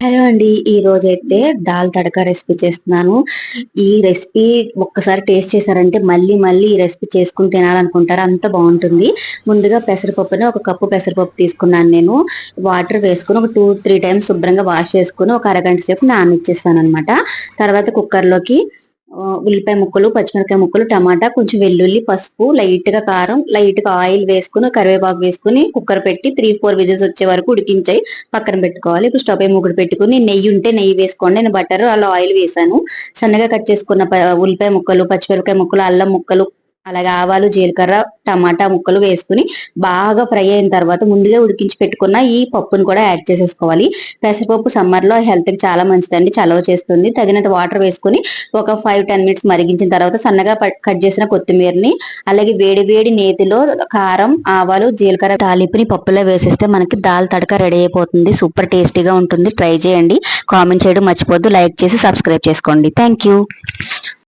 Hello అండి ఈ రోజు అయితే దాల్ తడక రెసిపీ చేస్తున్నాను. ఈ రెసిపీ ఒక్కసారి టేస్ట్ చేశారంటే మళ్ళీ మళ్ళీ ఈ రెసిపీ చేసుకుని తినాలనుకుంటారు అంత బాగుంటుంది. ముందుగా పెసరపప్పుని ఒక కప్పు పెసరపప్పు తీసుకున్నాను నేను. వాటర్ వేసుకుని ఒక టూ త్రీ టైమ్స్ శుభ్రంగా వాష్ చేసుకుని ఒక అరగంట సేపు నానిచ్చేస్తాను అనమాట తర్వాత కుక్కర్లోకి ఉల్లిపాయ ముక్కలు పచ్చిమిరపకాయ ముక్కలు టమాటా కొంచెం వెల్లుల్లి పసుపు లైట్గా కారం లైట్గా ఆయిల్ వేసుకుని కరివేపాకు వేసుకుని కుక్కర్ పెట్టి త్రీ ఫోర్ విజిల్స్ వచ్చే వరకు ఉడికించాయి. పక్కన పెట్టుకోవాలి. ఇప్పుడు స్టవ్ పై ముగ్గురు పెట్టుకుని నెయ్యి ఉంటే నెయ్యి వేసుకోండి. నేను బటర్ అలా ఆయిల్ వేసాను. సన్నగా కట్ చేసుకున్న ఉల్లిపాయ ముక్కలు పచ్చిమిరపకాయ ముక్కలు అల్లం ముక్కలు అలాగే ఆవాలు జీలకర్ర టమాటా ముక్కలు వేసుకుని బాగా ఫ్రై అయిన తర్వాత ముందుగా ఉడికించి పెట్టుకున్న ఈ పప్పును కూడా యాడ్ చేసేసుకోవాలి. పెసరపప్పు సమ్మర్లో హెల్త్కి చాలా మంచిదండి చలవ చేస్తుంది. తగినంత వాటర్ వేసుకుని ఒక ఫైవ్ టెన్ మినిట్స్ మరిగించిన తర్వాత సన్నగా కట్ చేసిన కొత్తిమీరని అలాగే వేడి వేడి నేతిలో కారం ఆవాలు జీలకర్ర తాలింపుని పప్పులో వేసేస్తే మనకి దాల్ తడక రెడీ అయిపోతుంది. సూపర్ టేస్టీగా ఉంటుంది. ట్రై చేయండి. కామెంట్ చేయడం మర్చిపోద్దు లైక్ చేసి సబ్స్క్రైబ్ చేసుకోండి. Thank you